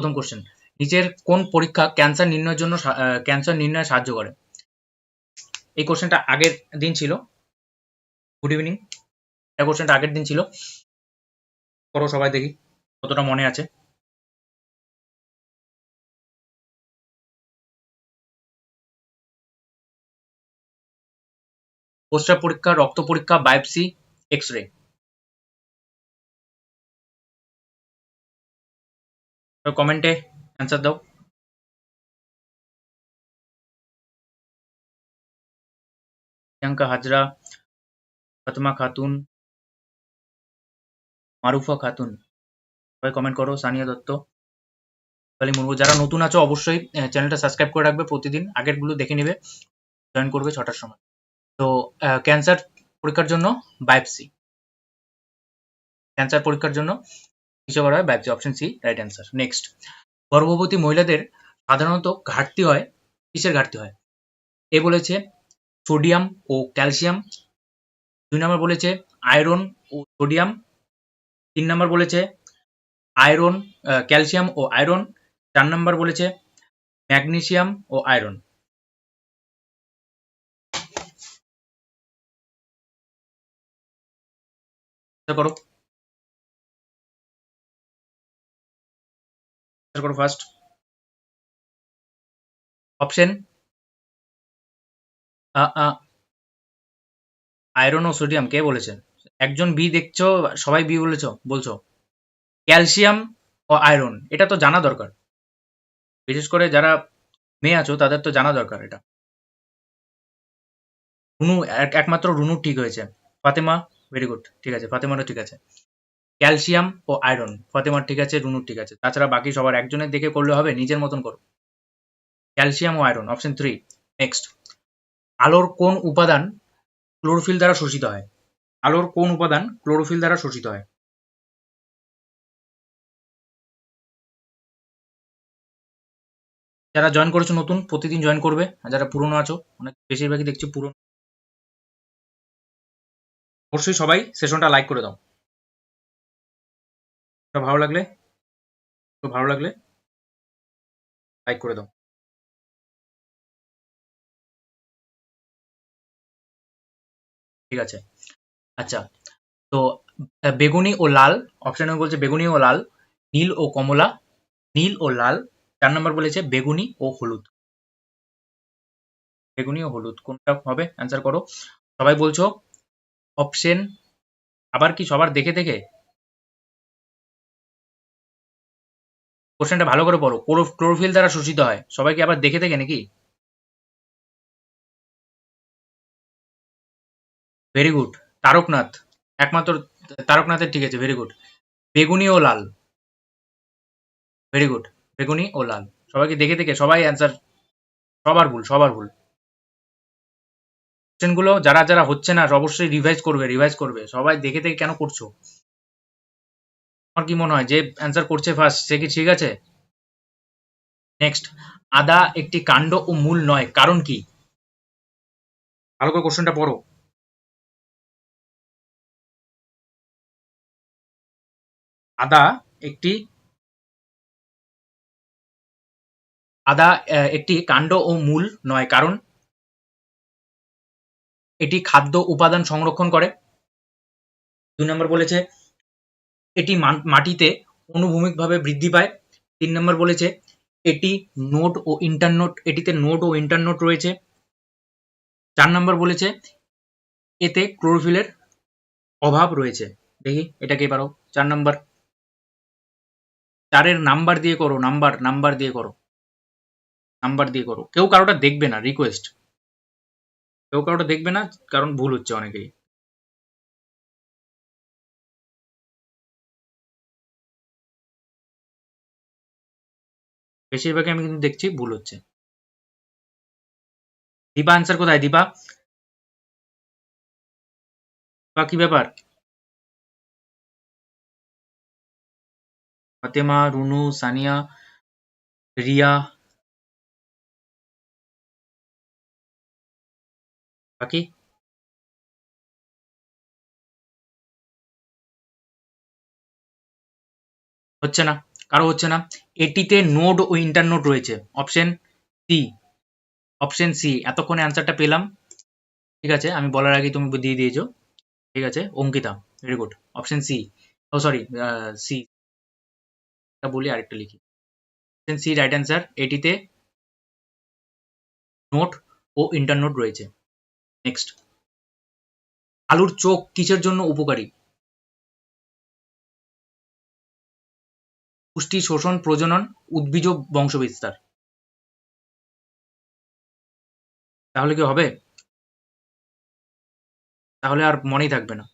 প্রথম কোশ্চেন নিচের কোন পরীক্ষা ক্যান্সার নির্ণয়ের জন্য ক্যান্সার নির্ণয়ে সাহায্য করে? এই কোশ্চেনটা আগের দিন ছিল। গুড ইভিনিং এই কোশ্চেনটা আগের দিন ছিল। করো সবাই দেখি, কতটা মনে আছে। পোস্টার পরীক্ষা, রক্ত পরীক্ষা, বায়োপসি এক্স রে কমেন্টে অ্যান্সার দাও প্রিয়াঙ্কা হাজরা ফাতেমা খাতুন মারুফা খাতুন সবাই কমেন্ট করো সানিয়া দত্ত তাহলে মুর্মু যারা নতুন আছো অবশ্যই চ্যানেলটা সাবস্ক্রাইব করে রাখবে প্রতিদিন। আগেরগুলো দেখে নেবে জয়েন করবে ছটার সময়। তো ক্যান্সার পরীক্ষার জন্য বায়োপসি ক্যান্সার পরীক্ষার জন্য কিসে করা হয় biopsy option C right answer next গর্ভবতী মহিলাদের সাধারণত ঘাটতি হয়, কিসের ঘাটতি হয়? এ বলেছে সোডিয়াম ও ক্যালসিয়াম, দুই নম্বর বলেছে আয়রন ও সোডিয়াম, তিন নম্বর বলেছে আয়রন ক্যালসিয়াম ও আয়রন, চার নম্বর বলেছে ম্যাগনেসিয়াম ও আয়রন। করো। করো ফার্স্ট অপশন আয়রন ও সোডিয়াম কে বলেছে? একজন বি দেখছ, সবাই বি বলেছ, বলছো। ক্যালসিয়াম ও আয়রন এটা তো জানা দরকার। বিশেষ করে যারা মেয়ে আছো, তাদের তো জানা দরকার এটা। রুনু একমাত্র রুনু ঠিক হয়েছে। ফাতেমা ভেরি গুড ঠিক আছে, ফাতেমারও ঠিক আছে। ক্যালসিয়াম ও আয়রন। ফাতেমার ঠিক আছে, রুনুর ঠিক আছে। তাছাড়া বাকি সবার একজনের দেখে করলে হবে, নিজের মতন করো। ক্যালসিয়াম ও আয়রন অপশন থ্রি নেক্সট আলোর কোন উপাদান ক্লোরোফিল দ্বারা শোষিত হয়? আলোর কোন উপাদান ক্লোরোফিল দ্বারা শোষিত হয়? যারা জয়েন করেছ নতুন, প্রতিদিন জয়েন করবে। আর যারা পুরনো আছো, অনেক বেশিরভাগই দেখছি পুরনো। অবশ্যই সবাই সেশনটা লাইক করে দাও। ভালো লাগলে? ভালো লাগলে? লাইক করে দাও। ঠিক আছে। আচ্ছা তো বেগুনি ও লাল অপশানে বলছে বেগুনি ও লাল, নীল ও কমলা, নীল ও লাল, চার নম্বর বলেছে বেগুনি ও হলুদ। বেগুনি ও হলুদ, কোনটা হবে? অ্যান্সার করো। সবাই বলছো অপশন আবার কি সবার দেখে দেখে? কোশ্চেনটা ভালো করে পড়ো। ক্লোরোফিল দ্বারা শোষিত হয়। সবাইকে আবার দেখে দেখে নাকি? Very good Taraknath. একমাত্র তারকনাথের ঠিক আছে ভেরি গুড বেগুনি ও লাল। ভেরি গুড বেগুনি ও লাল। সবাইকে দেখে দেখে সবাই অ্যান্সার সবার ভুল সবার ভুল। কোশ্চেনগুলো যারা যারা হচ্ছে না, অবশ্যই রিভাইজ করবে রিভাইজ করবে। সবাই দেখে দেখে কেন করছ? আমার কি মনে হয়? যে অ্যান্সার করছে ফার্স্ট সে কি ঠিক আছে? নেক্সট আদা একটি কাণ্ড ও মূল নয়, কারণ কি? ভালো করে কোশ্চেনটা পড়ো। আদা একটি আদা একটি কাণ্ড ও মূল নয়, কারণ? এটি খাদ্য উপাদান সংরক্ষণ করে। দুই নম্বর বলেছে এটি মাটিতে অনুভূমিকভাবে বৃদ্ধি পায়। তিন নম্বর বলেছে, এটি নোট ও ইন্টারনোট এটিতে নোট ও ইন্টারনোট রয়েছে। চার নম্বর বলেছে, এতে ক্লোরোফিলের অভাব রয়েছে। দেখি, এটাকে পারো চার নম্বর। চারের নাম্বার দিয়ে করো, নাম্বার নাম্বার দিয়ে করো। নাম্বার দিয়ে করো। কেউ কারোটা দেখবে না রিকোয়েস্ট কেউ কারোটা দেখবে না, কারণ ভুল হচ্ছে অনেকেই বেশিরভাগই আমি কিন্তু দেখছি ভুল হচ্ছে। দীপা আনসার কোথায়? দীপা কি ব্যাপার? ফাতেমা, রুনু, সানিয়া, রিয়া। বাকি? হচ্ছে না। কারও হচ্ছে না। এটিতে নোড ও ইন্টারনোড রয়েছে। Option C. Option C. এতক্ষণে অ্যান্সারটা পেলাম। ঠিক আছে? আমি বলার আগে তুমি দিয়ে দিয়েছ। ঠিক আছে? Ankita very good option C ও সরি সি বলি, আরেকটা লিখি। অপশন সি রাইট অ্যান্সার এটিতে নোট ও ইন্টারনোট রয়েছে। নেক্সট আলুর চোখ কিসের জন্য উপকারী? পুষ্টি, শোষণ, প্রজনন, উদ্ভিজ বংশবিস্তার। তাহলে কি হবে? তাহলে আর মনেই থাকবে না।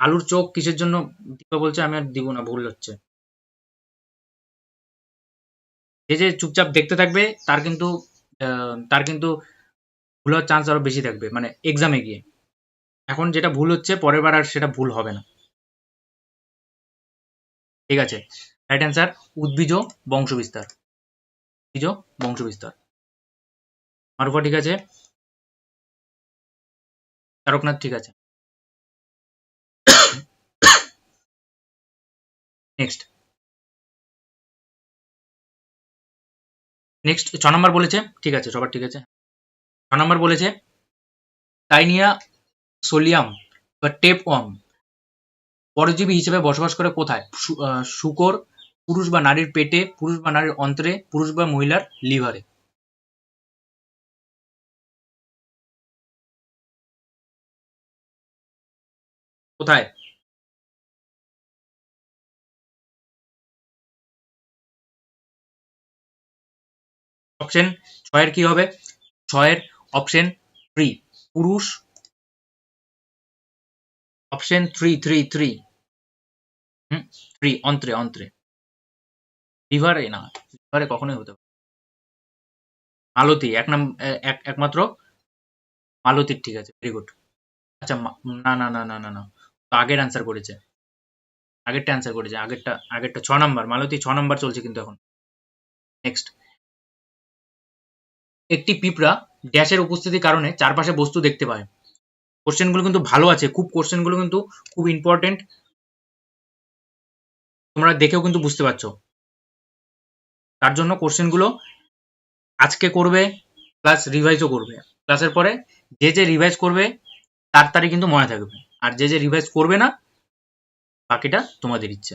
আলুর চোখ কিসের জন্য? দীপা বলছে, আমি আর দিব না, ভুল হচ্ছে। যে যে চুপচাপ দেখতে থাকবে, তার কিন্তু তার কিন্তু ভুল হওয়ার চান্স আরও বেশি থাকবে মানে এক্সামে গিয়ে। এখন যেটা ভুল হচ্ছে, পরের বার আর সেটা ভুল হবে না। ঠিক আছে? রাইট অ্যান্সার উদ্ভিজ বংশবিস্তার। উদ্ভিজ বংশবিস্তার। মারুফা ঠিক আছে? তারকনাথ ঠিক আছে। নেক্সট নেক্সট ছ নম্বর বলেছে, ঠিক আছে, সবার ঠিক আছে। ছ নম্বর বলেছে টাইনিয়া সোলিয়াম বা টেপ ওয়ার্ম পরজীবী হিসেবে বসবাস করে কোথায়? শুকর, পুরুষ বা নারীর পেটে, পুরুষ বা নারীর অন্ত্রে, পুরুষ বা মহিলার লিভারে। কোথায়? অপশন ছয়ের কি হবে? ছয়ের অপশন থ্রি, পুরুষ অপশন থ্রি থ্রি থ্রি হুম থ্রি অন্ত্রে অন্ত্রে লিভারে না লিভারে কখনোই হতে পারে মালতী, এক নাম একমাত্র মালতীর, ঠিক আছে ভেরি গুড আচ্ছা না না না না না না। তো আগের অ্যান্সার করেছে। আগেরটা অ্যান্সার করেছে, আগেরটা আগেরটা ছ নম্বর, মালতী ছ নম্বর চলছে কিন্তু এখন। নেক্সট একটি পিঁপড়া ড্যাশের উপস্থিতির কারণে চারপাশে বস্তু দেখতে পায়। কোশ্চেনগুলো কিন্তু ভালো আছে। খুব কোশ্চেনগুলো কিন্তু খুব ইম্পর্টেন্ট তোমরা দেখেও কিন্তু বুঝতে পারছ। তার জন্য কোশ্চেনগুলো আজকে করবে প্লাস রিভাইজও করবে। ক্লাসের পরে যে যে রিভাইজ করবে, তার তারই কিন্তু মনে থাকবে। আর যে যে রিভাইজ করবে না, বাকিটা তোমাদের ইচ্ছে।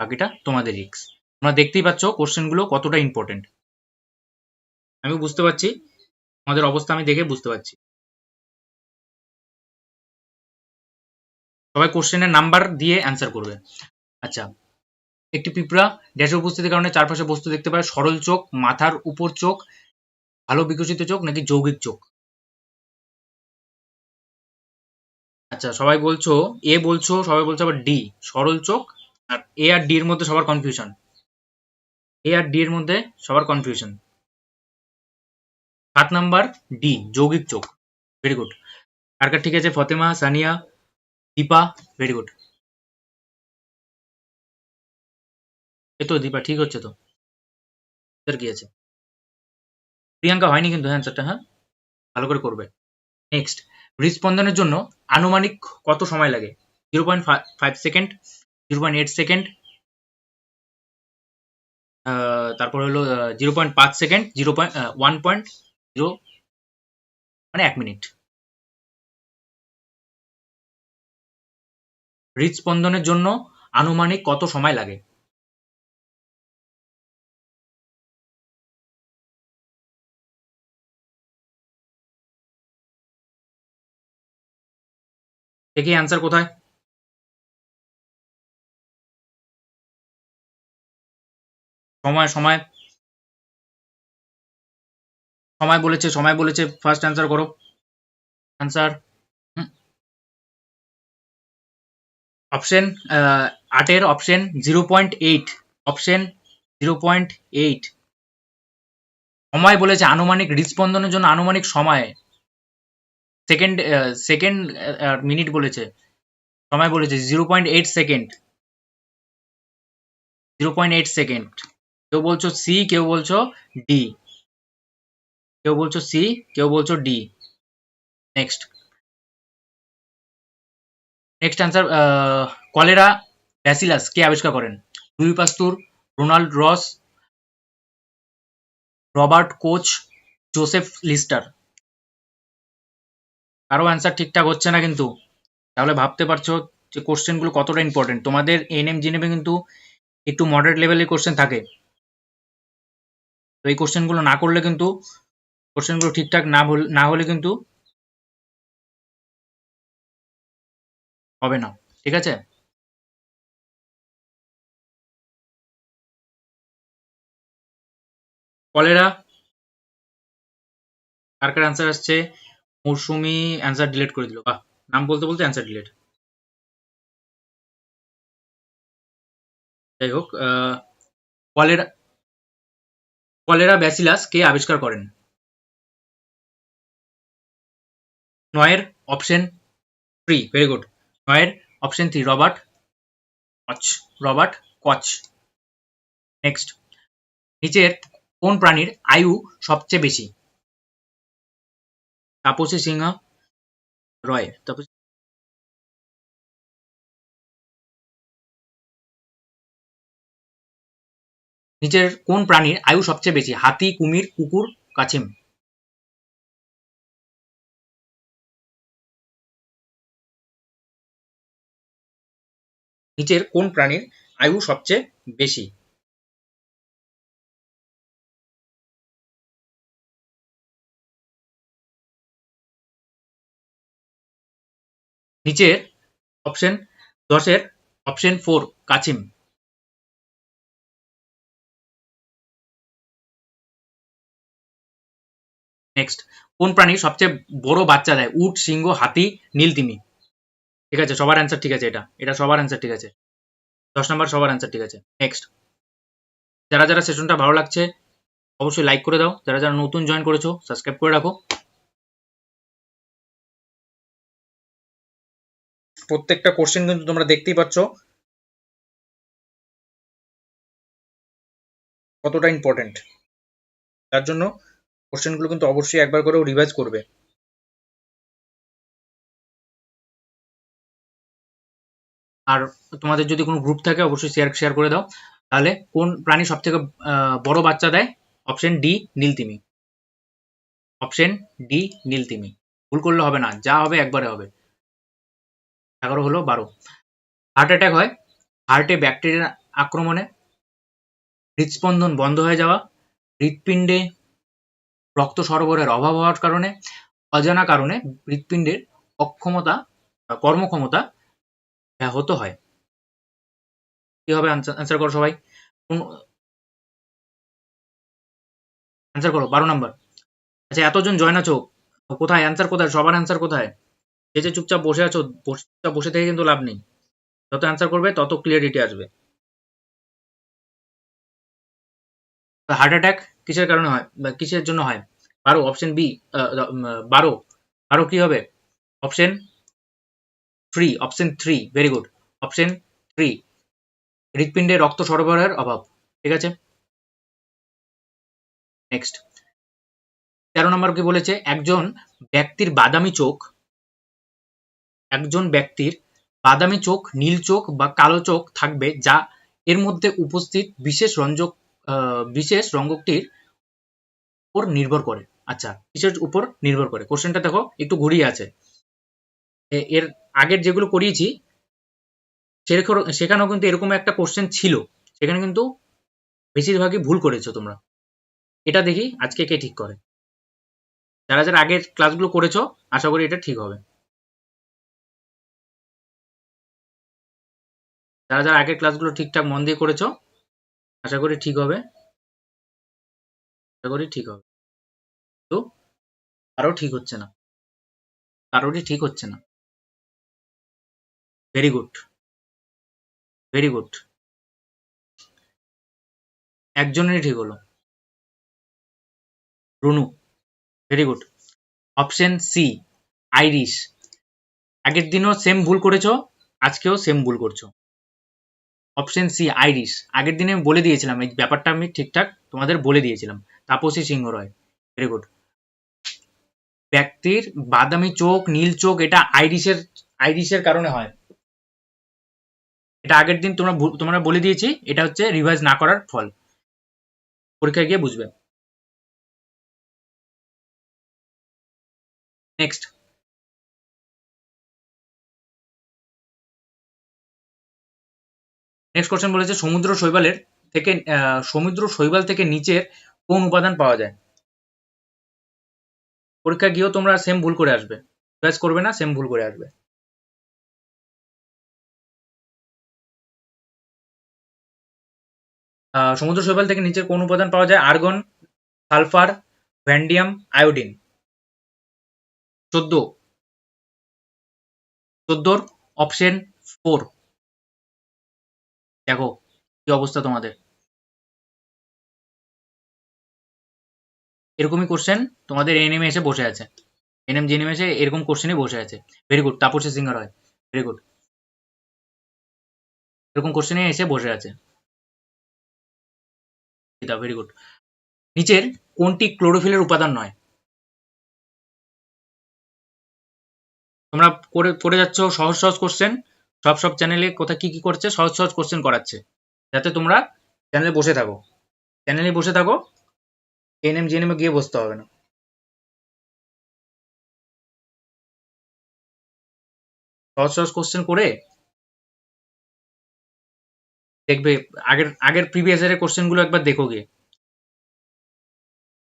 বাকিটা তোমাদের রিক্স তোমরা দেখতেই পাচ্ছ কোশ্চেনগুলো কতটা ইম্পর্টেন্ট আমি বুঝতে পারছি। আমাদের অবস্থা আমি দেখে বুঝতে পারছি। সবাই কোশ্চেনের নাম্বার দিয়ে অ্যান্সার করবে। আচ্ছা একটি পিঁপড়া ড্যাশের উপস্থিতির কারণে চারপাশে বস্তু দেখতে পায়, সরল চোখ, মাথার উপর চোখ, ভালো বিকশিত চোখ নাকি যৌগিক চোখ? আচ্ছা সবাই বলছো এ বলছো, সবাই বলছো আবার ডি সরল চোখ আর এ আর ডি এর মধ্যে সবার কনফিউশন এ আর ডি এর মধ্যে সবার কনফিউশন সাত নাম্বার ডি যৌগিক চোখ। ভেরি গুড আর ঠিক আছে? ফতেমা, সানিয়া দীপা ভেরি গুড এ তো দীপা, ঠিক হচ্ছে তো? কি আছে? প্রিয়াঙ্কা হয়নি কিন্তু অ্যান্সারটা হ্যাঁ? ভালো করে করবে। নেক্সট হৃদস্পন্দনের জন্য আনুমানিক কত সময় লাগে? Zero point five second zero point eight second তারপর হলো জিরো পয়েন্ট পাঁচ second zero point one point zero মানে এক মিনিট হৃদস্পন্দনের জন্য আনুমানিক কত সময় লাগে? দেখি অ্যান্সার কোথায়? সময় সময়। সময় বলেছে সময় বলেছে। ফার্স্ট অ্যান্সার করো। অ্যান্সার অপশন আটের option zero point eight option zero point eight সময় বলেছে আনুমানিক হৃদস্পন্দনের জন্য আনুমানিক সময়। সেকেন্ড সেকেন্ড মিনিট বলেছে। সময় বলেছে zero point eight second zero point eight second কেউ বলছো সি কেউ বলছো ডি কেউ বলছো সি কেউ বলছো D next next answer cholera bacillus কে আবিষ্কার করেন? Louis Pasteur Ronald Ross Robert Koch Joseph Lister কারও অ্যান্সার ঠিকঠাক হচ্ছে না কিন্তু। তাহলে ভাবতে পারছ যে কোশ্চেনগুলো কতটা ইম্পর্টেন্ট তোমাদের এনএম জিনেমে কিন্তু একটু মডারেট লেভেলের কোশ্চেন থাকে। তো এই কোশ্চেনগুলো না করলে কিন্তু কোশ্চেনগুলো ঠিকঠাক না না হলে কিন্তু হবে না, ঠিক আছে? কলেরা, কার কার অ্যান্সার আসছে? মৌসুমি অ্যান্সার ডিলিট করে দিল। বাহ, নাম বলতে বলতে অ্যান্সার ডিলিট যাই হোক কলেরা কলেরা ব্যাসিলাস কে আবিষ্কার করেন? নয়ের অপশন ফ্রি ভেরি গুড নয়ের option three, Robert Koch Robert Koch. Next, নিচের কোন প্রাণীর আয়ু সবচেয়ে বেশি? তাপসী সিংহ, রয়, তাপসী নিচের কোন প্রাণীর আয়ু সবচেয়ে বেশি? হাতি, কুমির, কুকুর, কাছিম। নিচের কোন প্রাণীর আয়ু সবচেয়ে বেশি? নিচের অপশন দশের অপশন ফোর কাছিম। নেক্সট কোন প্রাণী সবচেয়ে বড় বাচ্চা দেয়? উট, সিংহ, হাতি, নীল, তিমি। ঠিক আছে, সবার অ্যান্সার ঠিক আছে এটা। এটা সবার অ্যান্সার ঠিক আছে। দশ নম্বর সবার অ্যান্সার ঠিক আছে। নেক্সট যারা যারা সেশনটা ভালো লাগছে, অবশ্যই লাইক করে দাও। যারা যারা নতুন জয়েন করেছ সাবস্ক্রাইব করে রাখো। প্রত্যেকটা কোশ্চেন কিন্তু তোমরা দেখতেই পাচ্ছ। কতটা ইম্পর্টেন্ট তার জন্য কোশ্চেনগুলো কিন্তু অবশ্যই একবার করেও রিভাইজ করবে। আর তোমাদের যদি কোনো গ্রুপ থাকে, অবশ্যই শেয়ার শেয়ার করে দাও। তাহলে কোন প্রাণী সব থেকে বড় বাচ্চা দেয়? অপশন ডি নীলতিমি। অপশন ডি নীলতিমি। ভুল করলে হবে না, যা হবে একবারে হবে। এগারো হলো বারো। হার্ট অ্যাটাক হয়। হার্টে ব্যাকটেরিয়ার আক্রমণে। হৃদস্পন্দন বন্ধ হয়ে যাওয়া। হৃৎপিণ্ডে রক্ত সরবরাহের অভাব হওয়ার কারণে। অজানা কারণে হৃৎপিণ্ডের অক্ষমতা, কর্মক্ষমতা ব্যাহত হয়। কি হবে? অ্যান্সার করো সবাই। অ্যান্সার করো, বারো নাম্বার আচ্ছা এতজন জয়েন আছো, কোথায়? অ্যান্সার কোথায়? সবার অ্যান্সার কোথায়? যে যে চুপচাপ বসে আছো চুপচাপ বসে থেকে কিন্তু লাভ নেই। যত অ্যান্সার করবে, তত ক্লিয়ারিটি আসবে। হার্ট অ্যাটাক কিসের কারণে হয়? কিসের জন্য হয়? বারো অপশন বি বারো। বারো কি হবে? Option three option three very good option three হৃৎপিণ্ডে রক্ত সরবরাহের অভাব, ঠিক আছে? নেক্সট তেরো নম্বর কি বলেছে? একজন ব্যক্তির বাদামি চোখ, একজন ব্যক্তির বাদামি চোখ, নীল চোখ বা কালো চোখ থাকবে যা এর মধ্যে উপস্থিত বিশেষ রঞ্জক বিশেষ রঙ্গকটির উপর নির্ভর করে। আচ্ছা কিসের উপর নির্ভর করে। কোশ্চেনটা দেখো, একটু ঘুরিয়ে আছে। এর আগের যেগুলো করিয়েছি সেখানেও কিন্তু এরকম একটা কোশ্চেন ছিল। সেখানে কিন্তু বেশিরভাগই ভুল করেছ তোমরা। এটা দেখি আজকে কে ঠিক করে। যারা যারা আগের ক্লাসগুলো করেছ, আশা করি এটা ঠিক হবে। যারা যারা আগের ক্লাসগুলো ঠিকঠাক মন দিয়ে করেছ, আশা করি ঠিক হবে। আশা করি ঠিক হবে। তো কারও ঠিক হচ্ছে না। কারোরই ঠিক হচ্ছে না। ভেরি গুড ভেরি গুড একজনেরই ঠিক হলো। Runu very good option C iris আগের দিনও সেম ভুল করেছ, আজকেও সেম ভুল করছ। অপশন সি আইরিশ আগের দিনে আমি বলে দিয়েছিলাম, এই ব্যাপারটা আমি ঠিকঠাক তোমাদের বলে দিয়েছিলাম। তাপসী সিংহ রয় ভেরি গুড ব্যক্তির বাদামি চোখ, নীল চোখ, এটা আইরিশের আইরিশের কারণে হয়। এটা আগের দিন তোমরা তোমরা বলে দিয়েছি, এটা হচ্ছে রিভাইজ না করার ফল। পরীক্ষায় গিয়ে বুঝবে। নেক্সট নেক্সট কোশ্চেন বলেছে, সমুদ্র শৈবালের থেকে সমুদ্র শৈবাল থেকে নিচের কোন উপাদান পাওয়া যায়? পরীক্ষা গিয়েও তোমরা সেম ভুল করে আসবে। রিভাইজ করবে না সেম ভুল করে আসবে। সমুদ্র শৈবাল থেকে নিচের কোন উপাদান পাওয়া যায়? Argon, sulphur, vanadium, iodine. চোদ্দ। চোদ্দোর অপশন ফোর দেখো, কি অবস্থা তোমাদের। এরকমই কোশ্চেন তোমাদের এনএম এসে বসে আছে। এনএম জেএনএম এসে এরকম কোশ্চেনই বসে আছে। ভেরি গুড তাপসী সিঙ্গার হয়। ভেরি গুড এরকম কোশ্চেনে এসে বসে আছে। ভেরি গুড নিচের কোনটি ক্লোরোফিলের উপাদান নয়? তোমরা করে করে যাচ্ছ সহজ সহজ কোশ্চেন সব সব চ্যানেলে কোথায় কি কি করছে? সহজ সহজ কোশ্চেন করাচ্ছে। যাতে তোমরা চ্যানেলে বসে থাকো। চ্যানেলে বসে থাকো। এনএম জিএনএম গিয়ে বসতে হবে না। সহজ সহজ কোশ্চেন করে দেখবে, আগের আগের প্রিভিয়াস ইয়ারের কোশ্চেনগুলো একবার দেখো গিয়ে।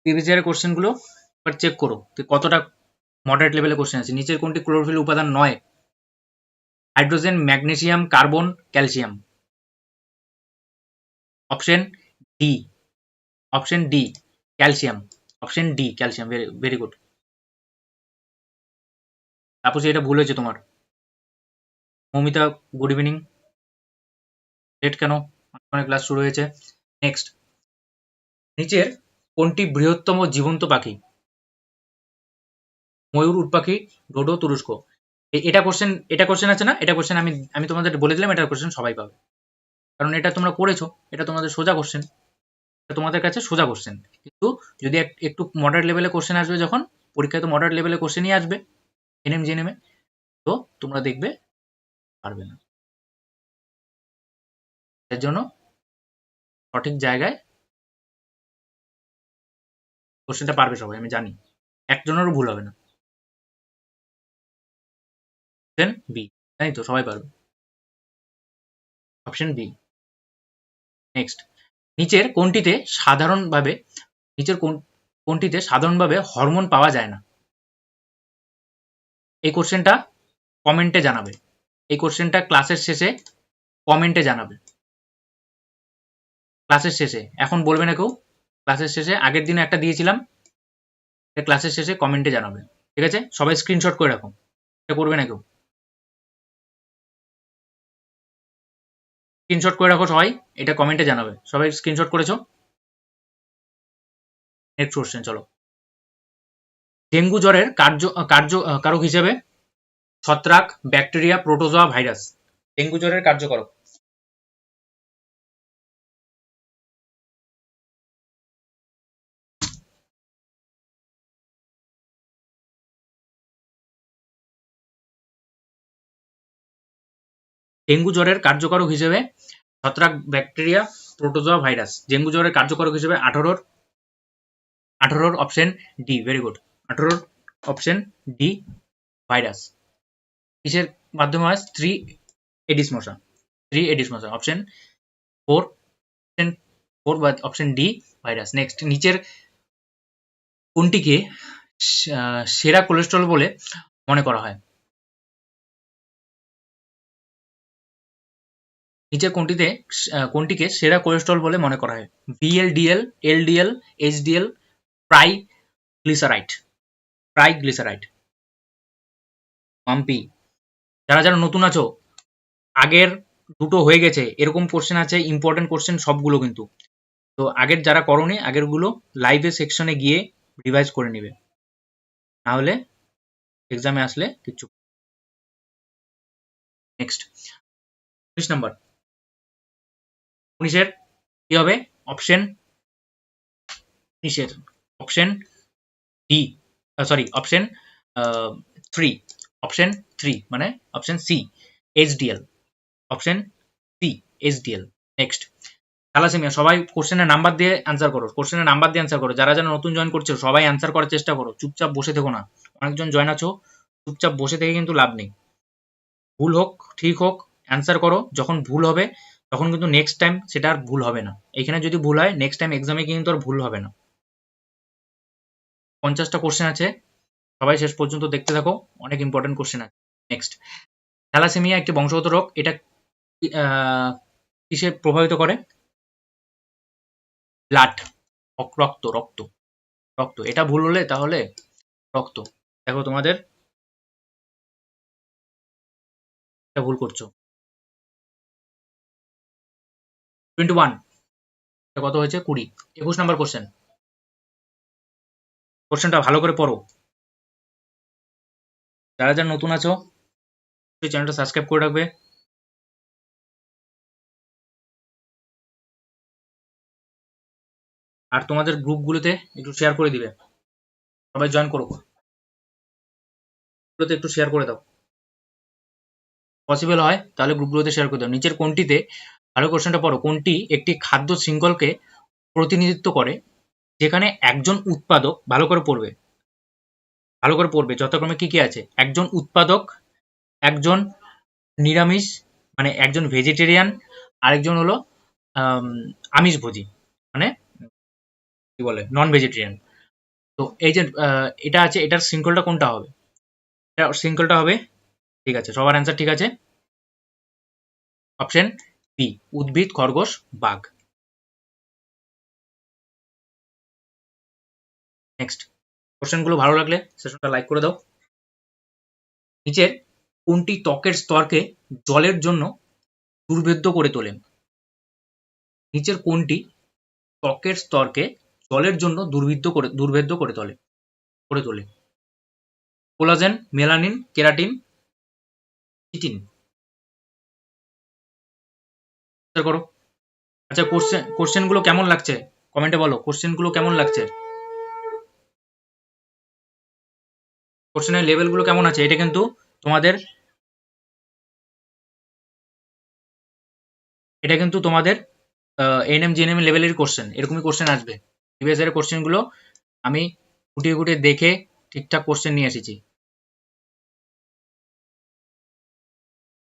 প্রিভিয়াস ইয়ারের কোশ্চেনগুলো একবার চেক করো কতটা মডারেট লেভেলে কোশ্চেন আছে। নিচের কোনটি ক্লোরোফিল উপাদান নয়? Hydrogen magnesium carbon calcium option D option D calcium option D calcium very very good তারপর এটা ভুল হয়েছে তোমার। মমিতা গুড ইভিনিং লেট কেন? অনেক ক্লাস শুরু হয়েছে। নেক্সট নিচের কোনটি বৃহত্তম জীবন্ত পাখি? ময়ূর উট পাখি ডোডো, তুরস্ক। এটা কোশ্চেন এটা কোশ্চেন আছে না? এটা কোশ্চেন আমি আমি তোমাদের বলে দিলাম, এটা কোশ্চেন সবাই পাবে। কারণ এটা তোমরা করেছ, এটা তোমাদের সোজা কোশ্চেন তোমাদের কাছে সোজা কোশ্চেন কিন্তু যদি এক- একটু মডারেট লেভেলে কোশ্চেন আসবে যখন, পরীক্ষায় তো মডারেট লেভেলে কোশ্চেনই আসবে এনএম জেনেমে তো তোমরা দেখবে, পারবে না। এর জন্য সঠিক জায়গায় কোশ্চেনটা পারবে সবাই, আমি জানি। একজনেরও ভুল হবে না। অপশন বি তাই তো? সবাই পারবে। অপশন বি নেক্সট নিচের কোনটিতে সাধারণভাবে, নিচের কোন, কোনটিতে সাধারণভাবে হরমোন পাওয়া যায় না? এই কোশ্চেনটা কমেন্টে জানাবে। এই কোশ্চেনটা ক্লাসের শেষে কমেন্টে জানাবে। ক্লাসের শেষে। এখন বলবে না কেউ ক্লাসের শেষে। আগের দিনে একটা দিয়েছিলাম ক্লাসের শেষে কমেন্টে জানাবে। ঠিক আছে? সবাই স্ক্রিনশট করে রাখো। এটা করবে না কেউ। স্ক্রিনশট করে রাখো সবাই, এটা কমেন্টে জানাবে। সবাই স্ক্রিনশট করেছ? নেক্সট কোশ্চেন চলো। ডেঙ্গু জ্বরের কার্য কার্য, কারক হিসেবে ছত্রাক, ব্যাকটেরিয়া, প্রোটোজোয়া ভাইরাস। ডেঙ্গু জ্বরের কার্যকারক। ডেঙ্গু জ্বরের কার্যকারক হিসেবে ছত্রাক ব্যাকটেরিয়া প্রোটোজোয়া ভাইরাস। ডেঙ্গু জ্বরের কার্যকারক হিসেবে আঠারোর আঠারোর অপশন ডি ভেরি গুড আঠারোর অপশন ডি ভাইরাস। কিসের মাধ্যমে হয়? স্ত্রী এডিস মশা স্ত্রী এডিস মশা অপশন ফোর অপশন ফোর বা অপশন ডি ভাইরাস। নেক্সট নিচের কোনটিকে সেরা কোলেস্ট্রল বলে মনে করা হয়? নিচের কোনটিতে কোনটিকে সেরা কোলেস্ট্রল বলে মনে করা হয়? VLDL LDL HDL triglyceride triglyceride Mampi যারা যারা নতুন আছো, আগের দুটো হয়ে গেছে, এরকম কোশ্চেন আছে ইম্পর্টেন্ট কোশ্চেন সবগুলো কিন্তু। তো আগের যারা করনি, আগেরগুলো লাইভে সেকশনে গিয়ে রিভাইজ করে নেবে। নাহলে এক্সামে আসলে কিচ্ছু নেক্সট নাম্বার উনিশের কি হবে? অপশন উনিশের option D sorry option three option three মানে option C HDL option SDL next thalassaemia সবাই কোশ্চেনের নাম্বার দিয়ে অ্যান্সার করো কোশ্চেনের নাম্বার দিয়ে অ্যান্সার করো, যারা যারা নতুন জয়েন করছ, সবাই অ্যান্সার করার চেষ্টা করো, চুপচাপ বসে থেকো না, অনেকজন জয়েন আছো, চুপচাপ বসে থেকে কিন্তু লাভ নেই। ভুল হোক, ঠিক হোক অ্যান্সার করো, যখন ভুল হবে তখন কিন্তু নেক্সট টাইম সেটা আর ভুল হবে না। এখানে যদি ভুল হয় নেক্সট টাইম এক্সামে কিন্তু আর ভুল হবে না। পঞ্চাশটা কোশ্চেন আছে। সবাই শেষ পর্যন্ত দেখতে থাকো। অনেক ইম্পর্টেন্ট কোশ্চেন আছে। নেক্সট থ্যালাসেমিয়া একটি বংশগত রোগ। এটা কিসে প্রভাবিত করে? ব্লাড রক্ত রক্ত। রক্ত। এটা ভুল হলে তাহলে রক্ত। দেখো তোমাদের। এটা ভুল করছ। টোয়েন্টি ওয়ান কত হয়েছে? কুড়ি। একুশ নাম্বার কোশ্চেন কোশ্চেনটা ভালো করে পড়ো। যারা যারা নতুন আছো চ্যানেলটা সাবস্ক্রাইব করে রাখবে। আর তোমাদের গ্রুপগুলোতে একটু শেয়ার করে দিবে। সবাই জয়েন করো গ্রুপগুলোতে একটু শেয়ার করে দাও। পসিবল হয়, তাহলে গ্রুপগুলোতে শেয়ার করে দাও। নিচের কোনটিতে ভালো কোশ্চেনটা পড়ো। কোনটি একটি খাদ্য শৃঙ্খলকে প্রতিনিধিত্ব করে? যেখানে একজন উৎপাদক ভালো করে পড়বে। ভালো করে পড়বে। যথাক্রমে কি কি আছে? একজন উৎপাদক একজন নিরামিষ মানে একজন ভেজিটেরিয়ান আরেকজন হলো আম, আমিষভোজী মানে কি বলে নন ভেজিটেরিয়ান তো এই যে এটা আছে এটার শৃঙ্খলটা কোনটা হবে? শৃঙ্খলটা হবে ঠিক আছে সবার অ্যান্সার ঠিক আছে? অপশন বি উদ্ভিদ, খরগোশ, বাঘ। নেক্সট কোশ্চেনগুলো ভালো লাগলে সেশনটা লাইক করে দাও। নিচের কোনটি ত্বকের স্তরকে জলের জন্য দুর্ভেদ্য করে তোলেন নিচের কোনটি ত্বকের স্তরকে জলের জন্য দুর্ভিদ্য করে, দুর্ভেদ্য করে তোলে করে তোলে? Collagen, melanin, keratin, chitin. করো। আচ্ছা কোশ্চেন কোশ্চেনগুলো কেমন লাগছে? কমেন্টে বলো কোশ্চেনগুলো কেমন লাগছে? কোশ্চেনের লেভেলগুলো কেমন আছে? এটা কিন্তু তোমাদের, এটা কিন্তু তোমাদের এনএম জিএনএম লেভেলের কোশ্চেন এরকমই কোশ্চেন আসবে। প্রিভিয়াস ইয়ারের কোশ্চেনগুলো আমি খুঁটিয়ে খুঁটিয়ে দেখে ঠিকঠাক কোশ্চেন নিয়ে এসেছি।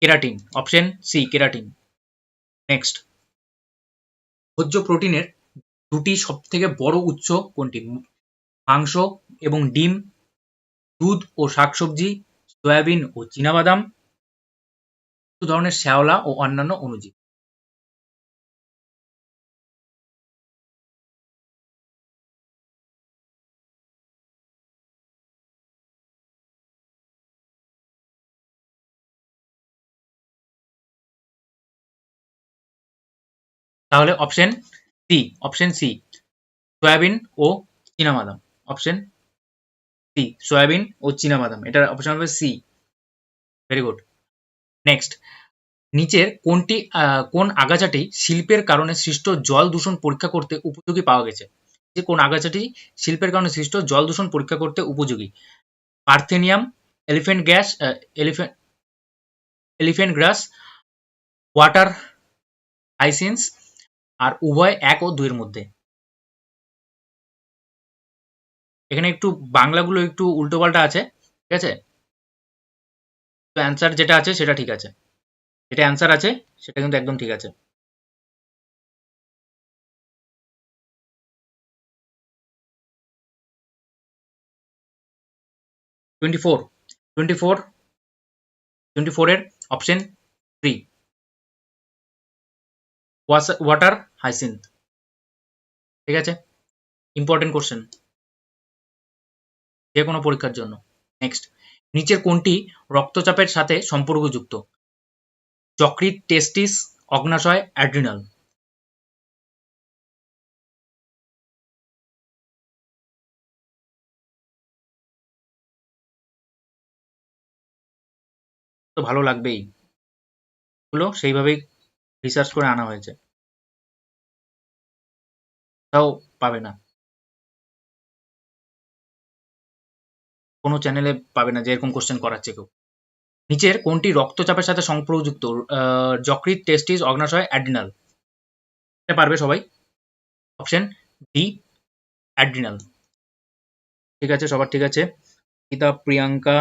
Keratin option C keratin next ভোজ্য প্রোটিনের দুটি সবথেকে বড় উৎস কোনটি? মাংস এবং ডিম, দুধ ও শাকসবজি, সয়াবিন ও চীনাবাদাম ধরনের শ্যাওলা ও অন্যান্য অণুজীব তাহলে option C option C soybean ও চীনাবাদাম। অপশন সি সয়াবিন ও চীনাবাদাম। এটার অপশন হবে সি ভেরি গুড নেক্সট নিচের কোনটি কোন আগাছাটি শিল্পের কারণে সৃষ্ট জল দূষণ পরীক্ষা করতে উপযোগী পাওয়া গেছে? যে কোন আগাছাটি শিল্পের কারণে সৃষ্ট জল দূষণ পরীক্ষা করতে উপযোগী? Parthenium elephant gas elephant elephant grass, water hyacinth আর উভয় এক ও দুইয়ের মধ্যে। এখানে একটু বাংলাগুলো একটু উল্টোপাল্টা আছে, ঠিক আছে? তো অ্যান্সার যেটা আছে সেটা ঠিক আছে। যেটা অ্যান্সার আছে সেটা কিন্তু একদম ঠিক আছে। Twenty four twenty four twenty ফোরের অপশন থ্রি ওয়াটার হাইসিন্থ ঠিক আছে? ইম্পর্টেন্ট কোশ্চেন যে কোনো পরীক্ষার জন্য। নেক্সট নিচের কোনটি রক্তচাপের সাথে সম্পর্কযুক্ত? যকৃৎ টেস্টিস অগ্নাশয় অ্যাড্রিনাল তো ভালো লাগবেই। গুলো সেইভাবেই রিসার্চ করে আনা হয়েছে। তাও পাবে না। কোনো চ্যানেলে পাবে না যে এরকম কোশ্চেন করাচ্ছে কেউ। নিচের কোনটি রক্তচাপের সাথে সংপ্রযুক্ত যকৃৎ টেস্টিস অগ্নাশয় অ্যাড্রিনাল এটা পারবে সবাই? অপশন ডি অ্যাড্রিনাল ঠিক আছে, সবার ঠিক আছে? গীতা, প্রিয়াঙ্কা